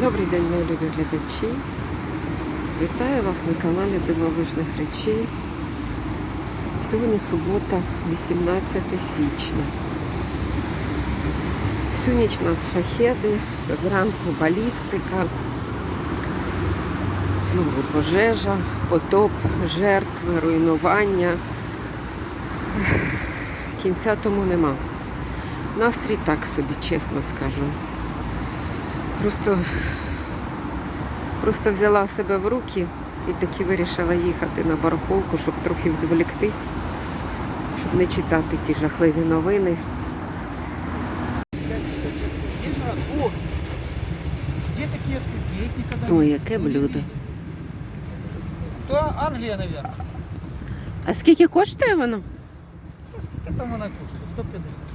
Добрий день, мої любі глядачі. Вітаю вас на каналі Дивовижних речей. Сьогодні субота, 18 січня. Всю ніч у нас шахеди, зранку балістика, знову пожежа, потоп, жертви, руйнування. Кінця тому нема. Настрій так собі, чесно скажу. Просто, просто взяла себе в руки і таки вирішила їхати на барахолку, щоб трохи відволіктись, щоб не читати ті жахливі новини. Ой, яке блюдо. То Англия, наверное. А скільки коштує воно? Да сколько там она кушает? 150.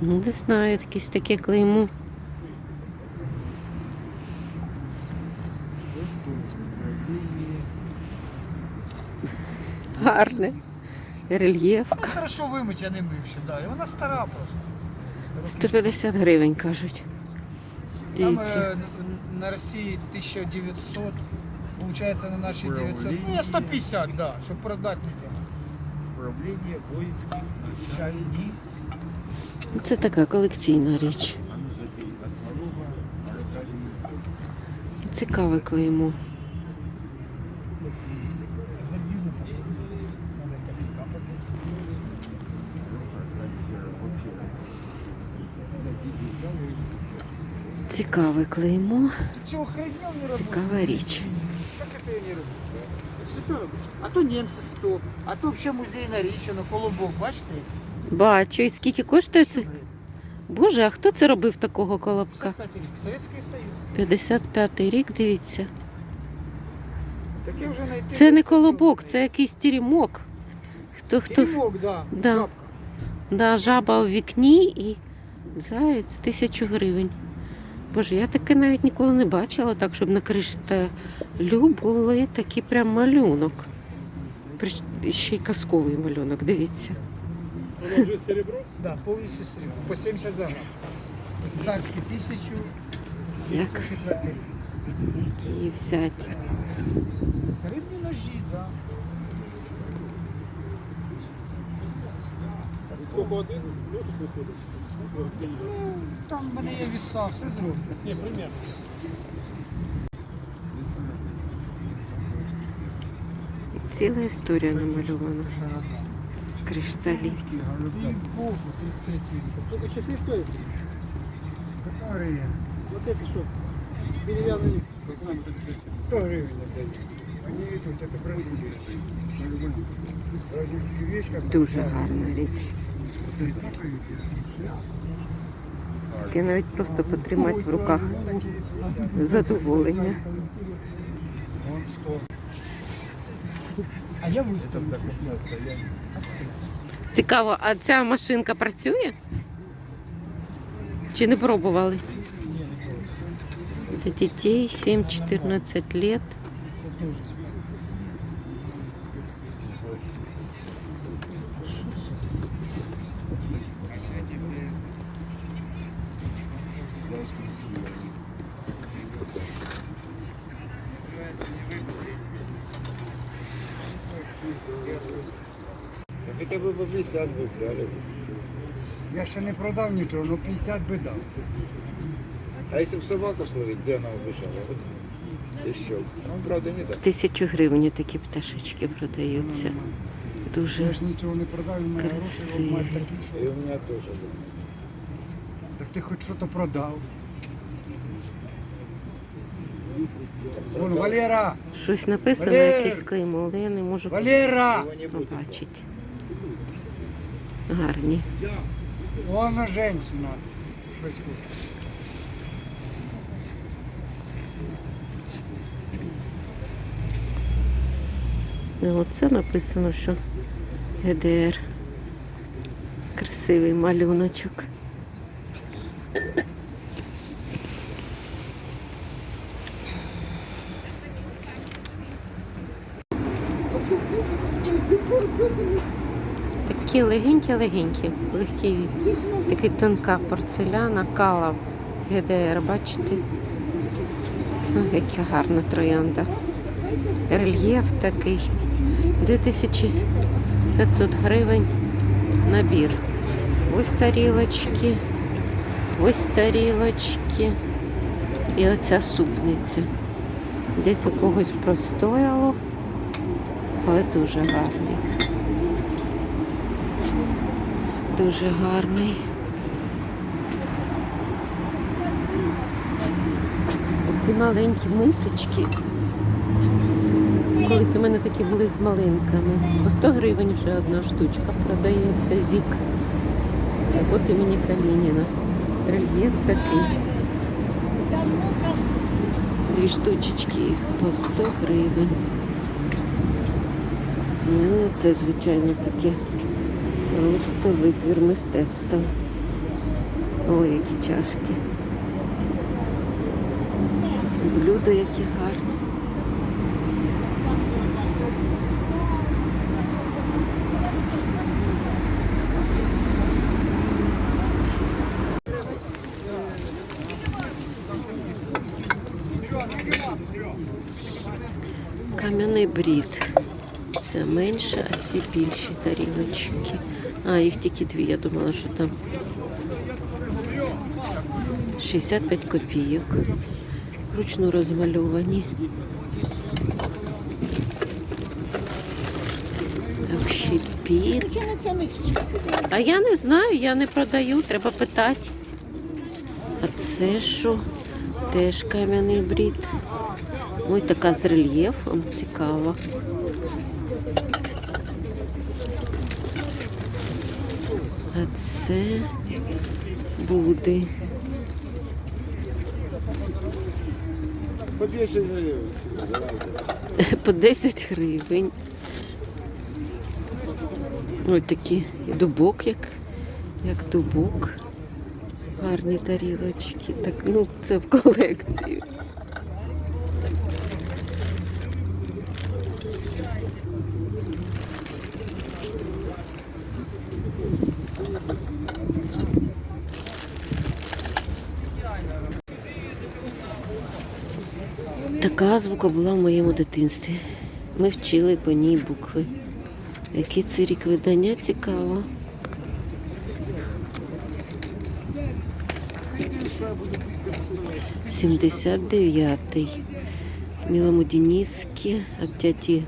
Ну, не знаю, якесь таке клеймо. Гарне. Рельєф. Ну, хорошо вимить, я не мивши, да. І вона стара просто. 150 гривень, кажуть. Там Дивіться. э, на России 1900, получается на нашей 900. Ну, я 150, да, чтобы продать не тем. Управление воинских начальник. Це така колекційна річ. Цікаве клеймо. Цікаве клеймо, цікава річ. А то німці 100, а то взагалі музей нарічено, колобок, бачите? Бачу, і скільки коштує це? Боже, а хто це робив такого колобка? 55 рік, Совєтський Союз. 55 рік, дивіться. Таке вже знайти. Це не колобок, це якийсь тірімок. Хто хто? Теремок, да, Да. жабка. Да, жаба в вікні і заяць тисячу гривень. Боже, я таке навіть ніколи не бачила, так, щоб на кришталю були такі прям малюнок. Ще й казковий малюнок, дивіться. Да, повністю срібло. По 70 за грам. Царські тисячу. Як її взяти? Рибні ножі, да. Сколько один? Ну, виходить. Ну, там в мене є віса, все зроблено. Ні, примерно. Ціла історія намальована Кришталі. І Богу, 33 рік. Сколько часы стоит? Вот это что? Деревянный. 100 гривен отдают. Они идут, это продукты. Продукты вещь как Дуже гарна річ. Таке навіть просто потримати в руках задоволення. А я виставлю. Цікаво, а ця машинка працює? Чи не пробували? Для дітей 7-14 лет. Це теж. Хотя бы по 50 бы сдали. Я ще не продав нічого, ну 50 би дав. А если бы собаку словить, где она убежала? Еще. Ну, правда, не даст. Тисячу гривень такі пташечки продаються. Я ж нічого не продав, і в мене гроші Красиві. такі, И що... у меня тоже. да. Так ти хоч щось продав. Вон, Валера! щось написано, Валер! якесь клеймо, але я не можу Валера! Не будет. побачити. Гарні. Вон женщина. Щось хоче. Оце написано, що ГДР. Красивий малюночок. Такі легенькі-легенькі, легкі, такий тонка порцеляна, кала ГДР, бачите? Ой, яка гарна троянда. Рельєф такий. 2500 гривень набір. Ось тарілочки, ось тарілочки. І оця супниця. Десь у когось простояло, але дуже гарний. Дуже гарний. Ці маленькі мисочки. Колись у мене такі були з малинками. По 100 гривень вже одна штучка продається зік. Так от імені Калініна. Рельєф такий. Дві штучечки їх по 100 гривень. Ну, це, звичайно, таке просто витвір мистецтва. Ой, які чашки. Блюдо які гарні. Кам'яний брід. Це менше, а ці більші тарілочки. А, їх тільки дві, я думала, що там 65 копійок. Вручну розмальовані. Мисочка сидить? А я не знаю, я не продаю, треба питати. А це що? Теж кам'яний брід. Ой, така з рельєфом цікава. Це буде. По 10 гривень. По 10 гривень. Ось такі і дубок, як, як дубок. Гарні тарілочки. Так, ну, це в колекцію. Така азбука була в моєму дитинстві. Ми вчили по ній букви. Який це рік видання цікаво. Сімдесят дев'ятий. Мілому Дениске від тяті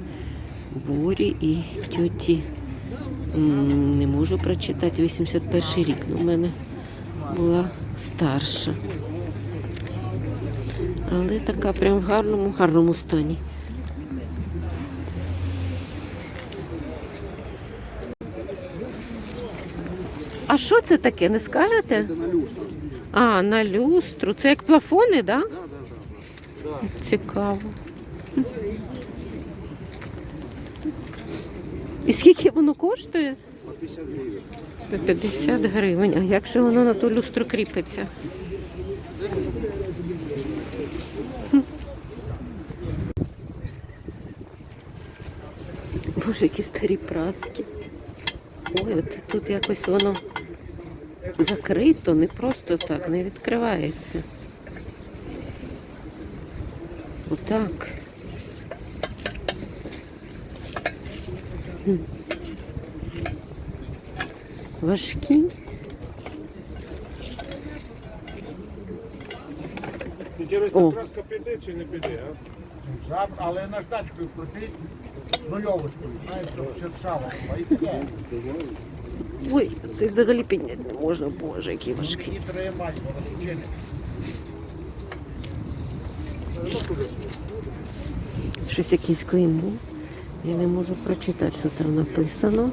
Борі і тьоті. Не можу прочитати 81 рік. Ну, у мене була старша. Але така прям в гарному, гарному стані. А що це таке, не скажете? На люстру. А, на люстру. Це як плафони, так? Да? Цікаво. І скільки воно коштує? По 50 гривень. По 50 гривень. А як же воно на ту люстру кріпиться? Боже, які старі праски. Ой, от тут якось воно закрито, не просто так, не відкривається. Отак. Важкі. Інтересно, О. краска піде чи не піде, а? Але наждачкою крутить нульовочкою, знаєш, щоб шершава була. І піде. Ой, це взагалі підняти не можна, боже, які важкі. Її тримати, воно вчене. Щось якесь клеймо. Я не можу прочитати, що там написано.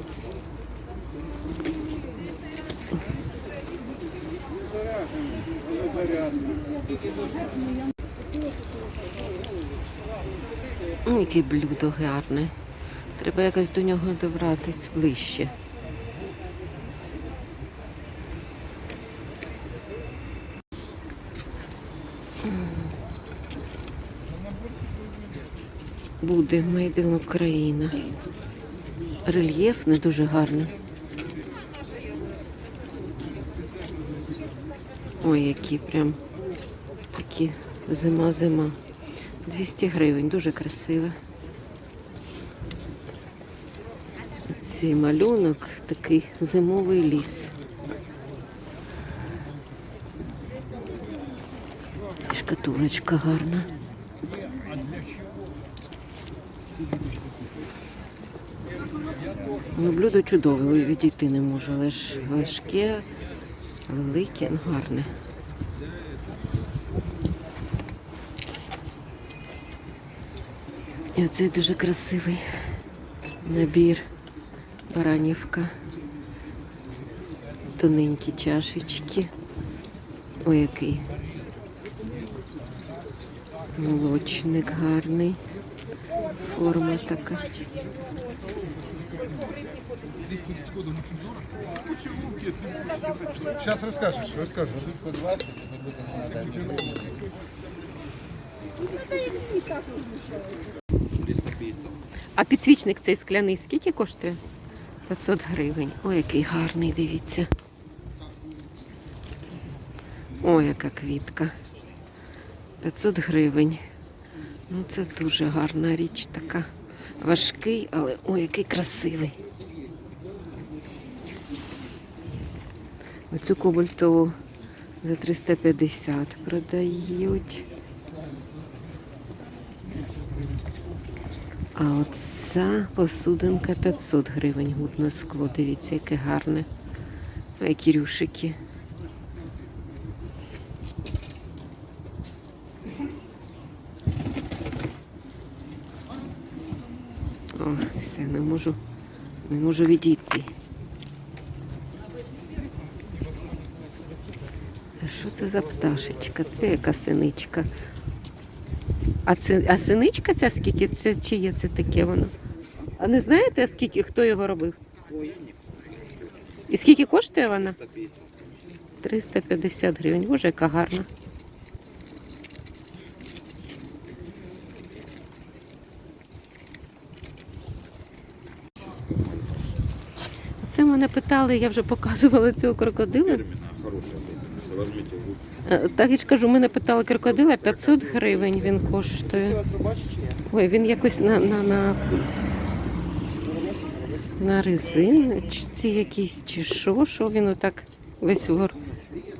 М, Яке блюдо гарне. Треба якось до нього добратись ближче. Буде Made Україна. Рельєф не дуже гарний. Ой, які прям Такі зима-зима. 200 гривень, дуже красиве. Цей малюнок, такий зимовий ліс. І шкатулочка гарна. Ну, блюдо чудове, відійти не можу, але ж важке, велике, ну, гарне. І оцей дуже красивий набір баранівка. Тоненькі чашечки. Ой, який. Молочник гарний. Форма така. Зараз розкажеш, розкажеш. По 20, это не надо. 350. А підсвічник цей скляний скільки коштує? 500 гривень. Ой, який гарний, дивіться. Ой, яка квітка. 500 гривень. Ну, це дуже гарна річ така. Важкий, але ой, який красивий. Оцю кобальтову за 350 продають. А оця посудинка 500 гривень гутне скло. Дивіться, яке гарне. Які рюшики. О, все, не можу, не можу відійти. А що це за пташечка? Це яка синичка. А це а синичка ця скільки? Це чи є це таке воно? А не знаєте, скільки хто його робив? І скільки коштує вона? 350. 350 гривень. Боже, яка гарна. Це мене питали, я вже показувала цього крокодила. Е, Так я ж кажу, мене питали крокодила 500 гривень він коштує. Ой, він якось на, на, на, на резиночці якійсь чи що, що він отак весь вор.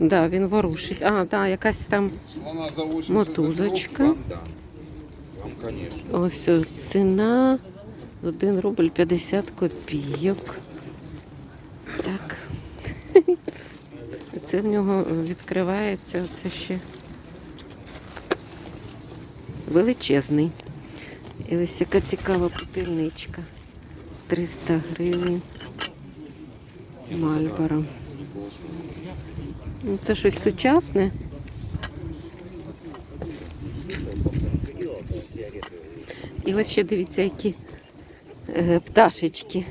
Да, він ворушить. А, да, якась там Слона за 80 Мотузочка. Ось о, ціна 1 рубль 50 копійок. Так. Це в нього відкривається це ще величезний. І ось яка цікава попільничка. 300 гривень. Мальборо. Ну, це щось сучасне. І ось ще дивіться, які е, пташечки.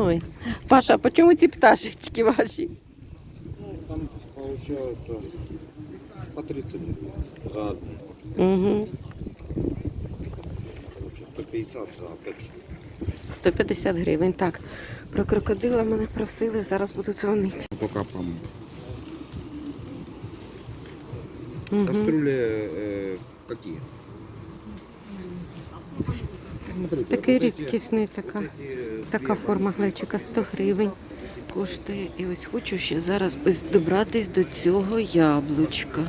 Ой, Паша, а по чому ці пташечки ваші? Там получается по 30 гривен за одну. Угу. Короче, 150 за 5 штук. 150 гривень. Так, про крокодила мене просили, зараз буду дзвонити. Пока пом... Угу. Кастрюли э, какие? Такий рідкісний така, така форма глечика 100 гривень коштує. І ось хочу ще зараз ось добратись до цього яблучка.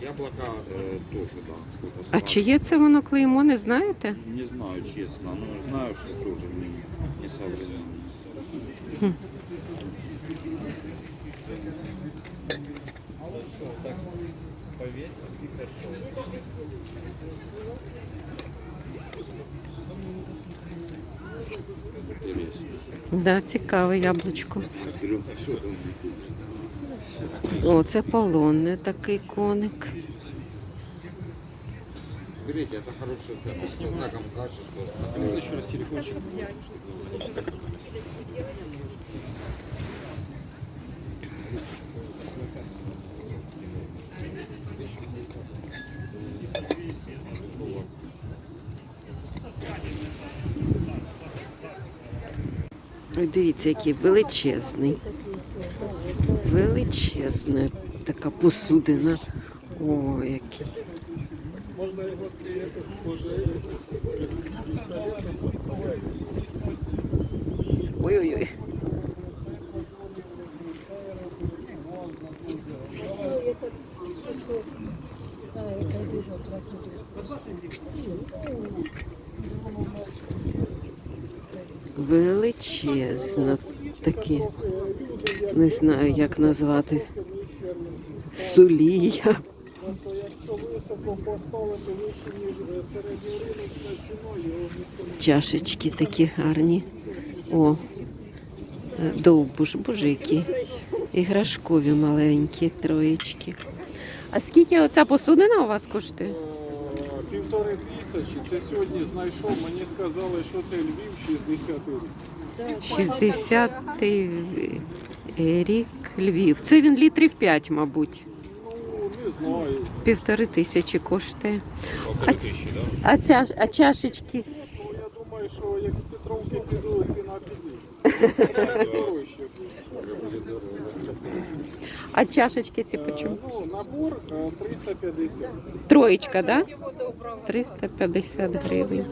Яблоко э, тоже, А сладкое. чиє це воно клеймо, не знаєте? Не знаю, честно. Но знаю, что тоже не, не. Да, цікаве яблучко. О, це полонне такий коник. Берите, это хорошая цена. Со знаком качества. Можно еще раз телефончик. Ой, дивіться, який величезний. Величезна така посудина. О, який. Ой-ой-ой. Величезно такі. Не знаю, як назвати. Сулія. Чашечки такі гарні. О, довбуш, боже, іграшкові маленькі троєчки. А скільки оця посудина у вас коштує? Тисячі. Це сьогодні знайшов. Мені сказали, що це Львів 60 рік. 60-й рік Львів. Це він літрів 5, мабуть. Ну, не знаю. Півтори тисячі коштує. А, ц- а, ця, а чашечки? Ну, я думаю, що як з Петровки піду, ціна піде. А чашечки ці по чому? Ну, набор е, 350. Троєчка, да? 350 гривень.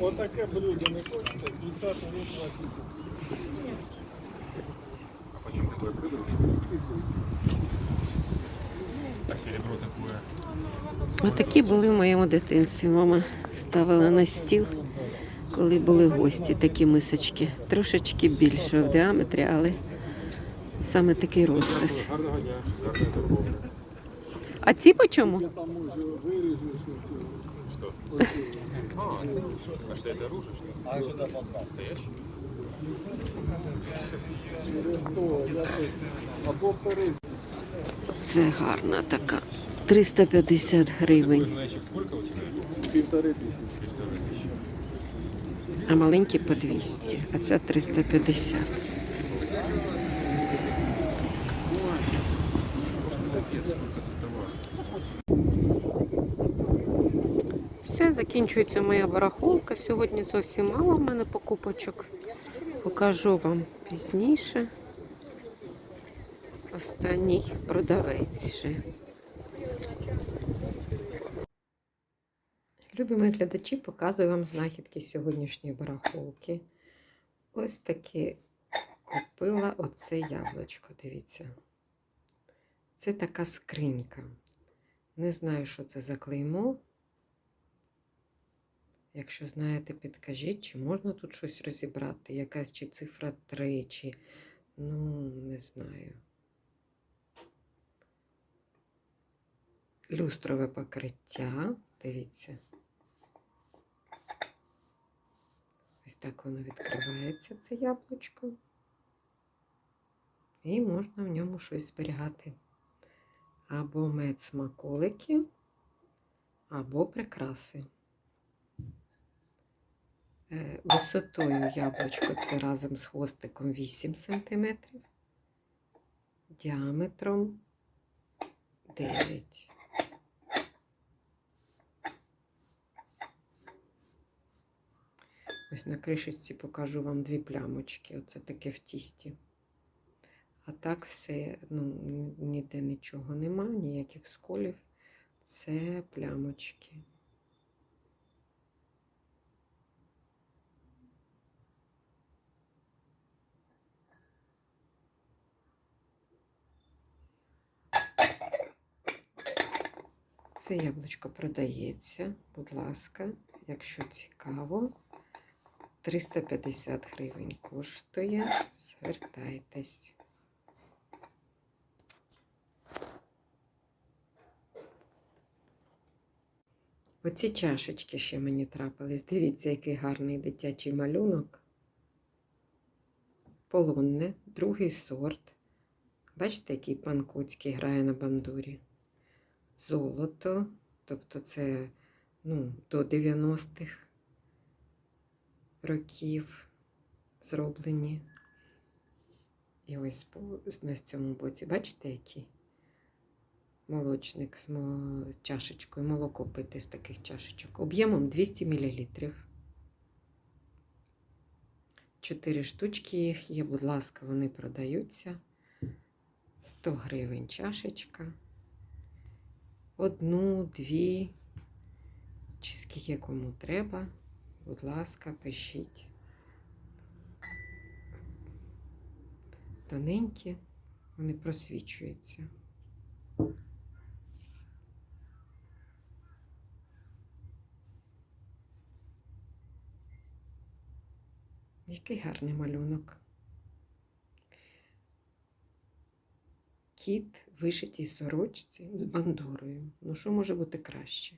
Отаке блюдо не коштує 50 гривень. Отакі були в моєму дитинстві. Мама ставила на стіл, коли були гості, такі мисочки. Трошечки більше в діаметрі, але саме такий розпис. А ці по чому? Або перез. Це гарна така. 350 гривень. Півтори тисячі. А маленькі по 200, а це 350. Все, закінчується моя барахолка. Сьогодні зовсім мало в мене покупочок. Покажу вам пізніше. Останній продавець ще. Любі мої глядачі, показую вам знахідки сьогоднішньої барахолки. Ось таки купила оце яблучко, дивіться. Це така скринька. Не знаю, що це за клеймо. Якщо знаєте, підкажіть, чи можна тут щось розібрати. Якась чи цифра 3, чи ну, не знаю. Люстрове покриття. Дивіться. Ось так воно відкривається, це яблучко. І можна в ньому щось зберігати. Або мед смаколики, або прикраси. Е, Висотою яблучко це разом з хвостиком 8 см, діаметром 9 Ось на кришечці покажу вам дві плямочки. Оце таке в тісті. А так все, ну, ніде нічого нема, ніяких сколів. Це плямочки. Це яблучко продається, будь ласка, якщо цікаво. 350 гривень коштує. Звертайтесь. Оці чашечки ще мені трапились. Дивіться, який гарний дитячий малюнок. Полонне, другий сорт. Бачите, який пан Коцький грає на бандурі. Золото, тобто це ну, до 90-х років зроблені. І ось на цьому боці, бачите, який молочник з чашечкою, молоко пити з таких чашечок. Об'ємом 200 мл. Чотири штучки їх є, будь ласка, вони продаються. 100 гривень чашечка. Одну, дві, чи скільки кому треба. Будь ласка, пишіть. Тоненькі, вони просвічуються. Який гарний малюнок. Кіт вишитій сорочці з бандурою. Ну, що може бути краще?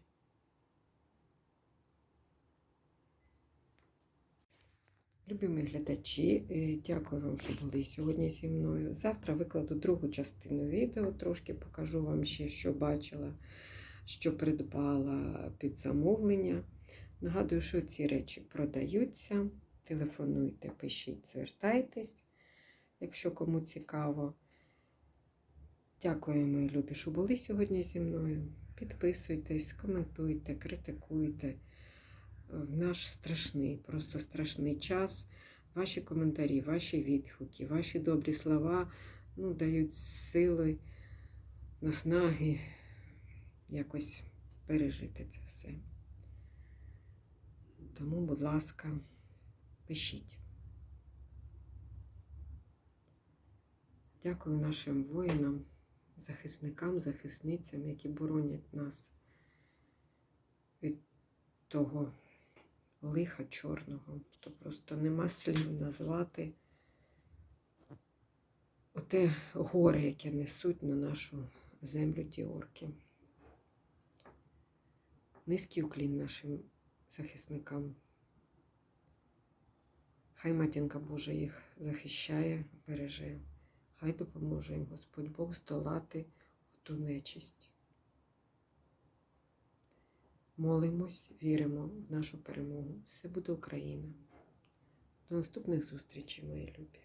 Любимі глядачі, е, дякую вам, що були сьогодні зі мною. Завтра викладу другу частину відео, трошки покажу вам ще, що бачила, що придбала під замовлення. Нагадую, що ці речі продаються. Телефонуйте, пишіть, звертайтесь, якщо кому цікаво. Дякую, мої любі, що були сьогодні зі мною. Підписуйтесь, коментуйте, критикуйте. В наш страшний, просто страшний час. Ваші коментарі, ваші відгуки, ваші добрі слова ну, дають сили, наснаги якось пережити це все. Тому, будь ласка, пишіть. Дякую нашим воїнам, захисникам, захисницям, які боронять нас від того лиха чорного, то просто нема слів назвати оте горе, яке несуть на нашу землю ті орки. Низький уклін нашим захисникам. Хай матінка Божа їх захищає, береже. Хай допоможе їм Господь Бог здолати ту нечисть. Молимось, віримо в нашу перемогу. Все буде Україна. До наступних зустрічей, мої любі.